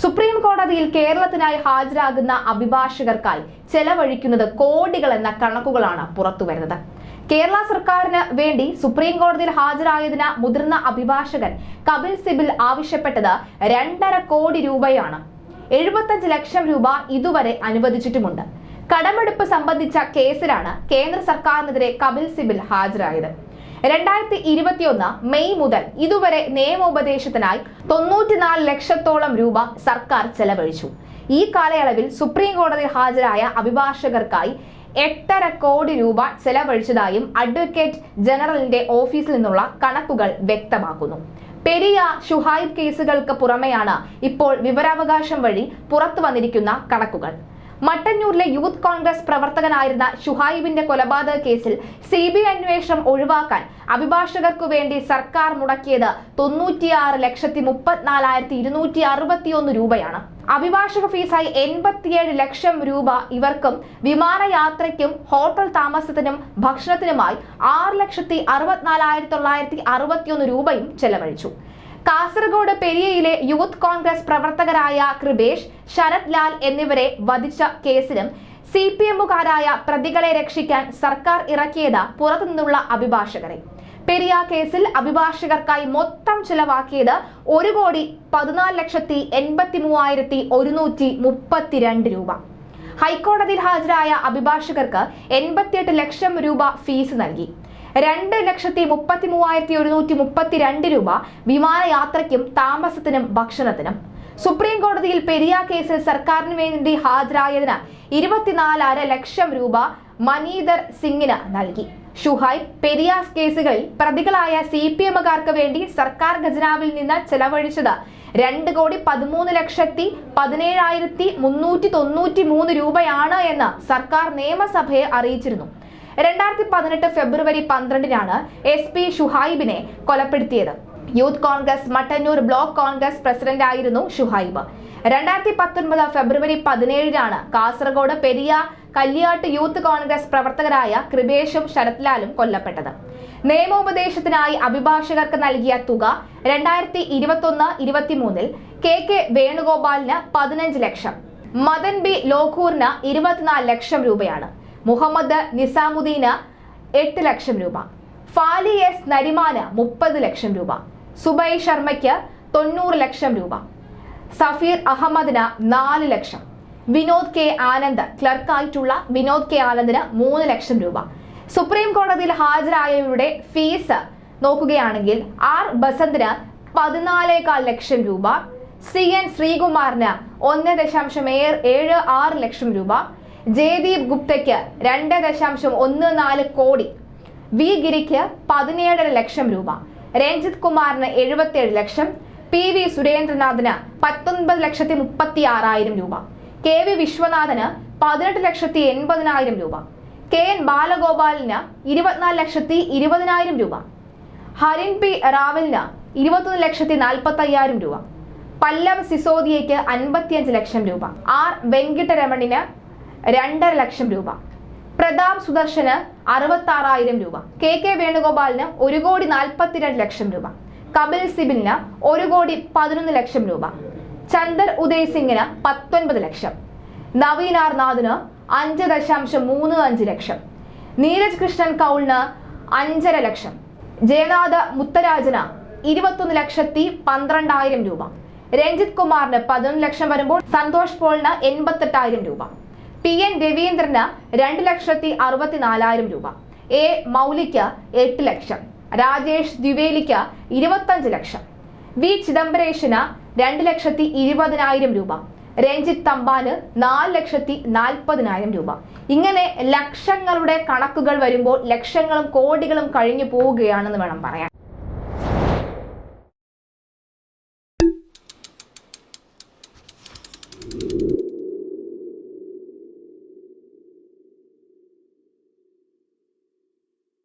Supreme കോടതിയിൽ കേരളത്തിനായി ഹാജരാകുന്ന അഭിഭാഷകർക്കായി ചെലവഴിക്കുന്നത് കോടികൾ എന്ന കണക്കുകളാണ് പുറത്തുവരുന്നത് കേരള സർക്കാരിന് വേണ്ടി സുപ്രീം കോടതിയിൽ ഹാജരായതിന് മുതിർന്ന അഭിഭാഷകൻ കപിൽ സിബിൽ ആവശ്യപ്പെട്ടത് രണ്ടര കോടി രൂപയാണ്. എഴുപത്തഞ്ച് ലക്ഷം രൂപ ഇതുവരെ അനുവദിച്ചിട്ടുമുണ്ട്. കടമെടുപ്പ് സംബന്ധിച്ച കേസിലാണ് കേന്ദ്ര സർക്കാരിനെതിരെ കപിൽ സിബിൽ ഹാജരായത്. രണ്ടായിരത്തി ഇരുപത്തിയൊന്ന് മെയ് മുതൽ ഇതുവരെ നിയമോപദേശത്തിനായി തൊണ്ണൂറ്റിനാല് ലക്ഷത്തോളം രൂപ സർക്കാർ ചെലവഴിച്ചു. ഈ കാലയളവിൽ സുപ്രീം കോടതിയിൽ ഹാജരായ അഭിഭാഷകർക്കായി എട്ടര കോടി രൂപ ചെലവഴിച്ചതായും അഡ്വക്കേറ്റ് ജനറലിന്റെ ഓഫീസിൽ നിന്നുള്ള കണക്കുകൾ വ്യക്തമാക്കുന്നു. പെരിയ ഷുഹൈബ് കേസുകൾക്ക് പുറമെയാണ് ഇപ്പോൾ വിവരാവകാശം വഴി പുറത്തു വന്നിരിക്കുന്ന കണക്കുകൾ. മട്ടന്നൂരിലെ യൂത്ത് കോൺഗ്രസ് പ്രവർത്തകനായിരുന്ന ഷുഹൈബിന്റെ കൊലപാതക കേസിൽ സി ബി അന്വേഷണം ഒഴിവാക്കാൻ അഭിഭാഷകർക്കു വേണ്ടി സർക്കാർ മുടക്കിയത് തൊണ്ണൂറ്റിയാറ് ലക്ഷത്തി മുപ്പത്തിനാലായിരത്തി ഇരുന്നൂറ്റി അറുപത്തിയൊന്ന് രൂപയാണ്. അഭിഭാഷക ഫീസായി എൺപത്തിയേഴ് ലക്ഷം രൂപ ഇവർക്കും വിമാനയാത്രയ്ക്കും ഹോട്ടൽ താമസത്തിനും ഭക്ഷണത്തിനുമായി ആറ് ലക്ഷത്തി അറുപത്തിനാലായിരത്തി തൊള്ളായിരത്തി അറുപത്തിയൊന്ന് രൂപയും ചെലവഴിച്ചു. കാസർഗോഡ് പെരിയയിലെ യൂത്ത് കോൺഗ്രസ് പ്രവർത്തകരായ കൃപേഷ് ശരത് ലാൽ എന്നിവരെ വധിച്ച കേസിലും സി പി എമ്മുകാരായ പ്രതികളെ രക്ഷിക്കാൻ സർക്കാർ ഇറക്കിയത് പുറത്തുനിന്നുള്ള അഭിഭാഷകരെ. പെരിയ കേസിൽ അഭിഭാഷകർക്കായി മൊത്തം ചിലവാക്കിയത് ഒരു കോടി പതിനാല് ലക്ഷത്തി എൺപത്തി മൂവായിരത്തി ഒരുന്നൂറ്റി മുപ്പത്തിരണ്ട് രൂപ. ഹൈക്കോടതിയിൽ ഹാജരായ അഭിഭാഷകർക്ക് എൺപത്തിയെട്ട് ലക്ഷം രൂപ ഫീസ് നൽകി. രണ്ട് ലക്ഷത്തി മുപ്പത്തി മൂവായിരത്തി ഒരുന്നൂറ്റി മുപ്പത്തിരണ്ട് രൂപ വിമാനയാത്രയ്ക്കും താമസത്തിനും ഭക്ഷണത്തിനും. സുപ്രീം കോടതിയിൽ പെരിയ കേസിൽ സർക്കാരിന് വേണ്ടി ഹാജരായതിന് ഇരുപത്തിനാലര ലക്ഷം രൂപ മനീദർ സിംഗിന് നൽകി. ഷുഹൈബ് പെരിയ കേസുകളിൽ പ്രതികളായ സി പി എമ്മുകാർക്ക് വേണ്ടി സർക്കാർ ഖജനാവിൽ നിന്ന് ചെലവഴിച്ചത് രണ്ട് കോടി പതിമൂന്ന് ലക്ഷത്തി പതിനേഴായിരത്തി മുന്നൂറ്റി തൊണ്ണൂറ്റി മൂന്ന് രൂപയാണ് എന്ന് സർക്കാർ നിയമസഭയെ അറിയിച്ചിരുന്നു. രണ്ടായിരത്തി പതിനെട്ട് ഫെബ്രുവരി പന്ത്രണ്ടിനാണ് എസ് പി ഷുഹൈബിനെ കൊലപ്പെടുത്തിയത്. Youth Congress Mattannur block Congress president ആയിരുന്നു ഷുഹൈബ്. രണ്ടായിരത്തി പത്തൊൻപത് ഫെബ്രുവരി പതിനേഴിനാണ് കാസർഗോഡ് പെരിയ കല്യാട്ട് യൂത്ത് കോൺഗ്രസ് പ്രവർത്തകരായ കൃപേഷും ശരത്ലാലും കൊല്ലപ്പെട്ടത്. നിയമോപദേശത്തിനായി അഭിഭാഷകർക്ക് നൽകിയ തുക രണ്ടായിരത്തി ഇരുപത്തൊന്ന് ഇരുപത്തിമൂന്നിൽ കെ കെ വേണുഗോപാലിന് പതിനഞ്ച് ലക്ഷം മദൻ ബി ലോക്കൂറിന് ഇരുപത്തിനാല് ലക്ഷം രൂപയാണ്. മുഹമ്മദ് നിസാമുദ്ദീന് എട്ട് ലക്ഷം രൂപ. ഫാലി എസ് നരിമാന് മുപ്പത് ലക്ഷം രൂപ. സുബൈ ശർമ്മയ്ക്ക് തൊണ്ണൂറ് ലക്ഷം രൂപ. സഫീർ അഹമ്മദിന് നാല് ലക്ഷം. വിനോദ് കെ ആനന്ദ് ക്ലർക്കായിട്ടുള്ള വിനോദ് കെ ആനന്ദിന് മൂന്ന് ലക്ഷം രൂപ. സുപ്രീം കോടതിയിൽ ഹാജരായവരുടെ ഫീസ് നോക്കുകയാണെങ്കിൽ ആർ ബസന്തിന് പതിനാലേകാൽ ലക്ഷം രൂപ സി എൻ ശ്രീകുമാറിന് ഒന്ന് ദശാംശം ഏഴ് ആറ് ലക്ഷം രൂപ ജയദീപ് ഗുപ്തയ്ക്ക് രണ്ട് ദശാംശം ഒന്ന് നാല് കോടി. വി ഗിരിക്ക് പതിനേഴര ലക്ഷം രൂപ. രഞ്ജിത് കുമാറിന് എഴുപത്തിയേഴ് ലക്ഷം. പി വി സുരേന്ദ്രനാഥിന് പത്തൊൻപത് ലക്ഷത്തി മുപ്പത്തി ആറായിരം രൂപ. കെ വി വിശ്വനാഥന് പതിനെട്ട് ലക്ഷത്തി എൺപതിനായിരം രൂപ. കെ എൻ ബാലഗോപാലിന് ഇരുപത്തിനാല് ലക്ഷത്തി ഇരുപതിനായിരം രൂപ. ഹരിൻ പി റാവലിന് ഇരുപത്തൊന്ന് ലക്ഷത്തി നാൽപ്പത്തി അയ്യായിരം രൂപ. പല്ലം സിസോദിയയ്ക്ക് അൻപത്തിയഞ്ച് ലക്ഷം രൂപ. ആർ വെങ്കിട്ടരമണിന് രണ്ടര ലക്ഷം രൂപ. പ്രതാപ് സുദർശന് അറുപത്തി ആറായിരം രൂപ. കെ കെ വേണുഗോപാലിന് ഒരു കോടി നാൽപ്പത്തിരണ്ട് ലക്ഷം രൂപ. കപിൽ സിബിലിന് ഒരു കോടി പതിനൊന്ന് ലക്ഷം രൂപ. ചന്ദർ ഉദയ് സിംഗിന് പത്തൊൻപത് ലക്ഷം. നവീൻ ആർ നാഥിന് അഞ്ച് ദശാംശം മൂന്ന് അഞ്ച് ലക്ഷം. നീരജ് കൃഷ്ണൻ കൗളിന് അഞ്ചര ലക്ഷം. ജയനാഥ മുത്തരാജന് ഇരുപത്തൊന്ന് ലക്ഷത്തി പന്ത്രണ്ടായിരം രൂപ. രഞ്ജിത് കുമാറിന് പതിനൊന്ന് ലക്ഷം വരുമ്പോൾ സന്തോഷ് പോളിന് എൺപത്തെട്ടായിരം രൂപ. പി എൻ രവീന്ദ്രന് രണ്ട് ലക്ഷത്തി അറുപത്തിനാലായിരം രൂപ. എ മൗലിക്ക് എട്ട് ലക്ഷം. രാജേഷ് ദ്വിവേലിക്ക് ഇരുപത്തഞ്ച് ലക്ഷം. വി ചിദംബരേഷിന് രണ്ട് ലക്ഷത്തി ഇരുപതിനായിരം രൂപ. രഞ്ജിത്ത് തമ്പാന് നാല് ലക്ഷത്തി നാൽപ്പതിനായിരം രൂപ. ഇങ്ങനെ ലക്ഷങ്ങളുടെ കണക്കുകൾ വരുമ്പോൾ ലക്ഷങ്ങളും കോടികളും കഴിഞ്ഞു പോവുകയാണെന്ന് വേണം പറയാൻ.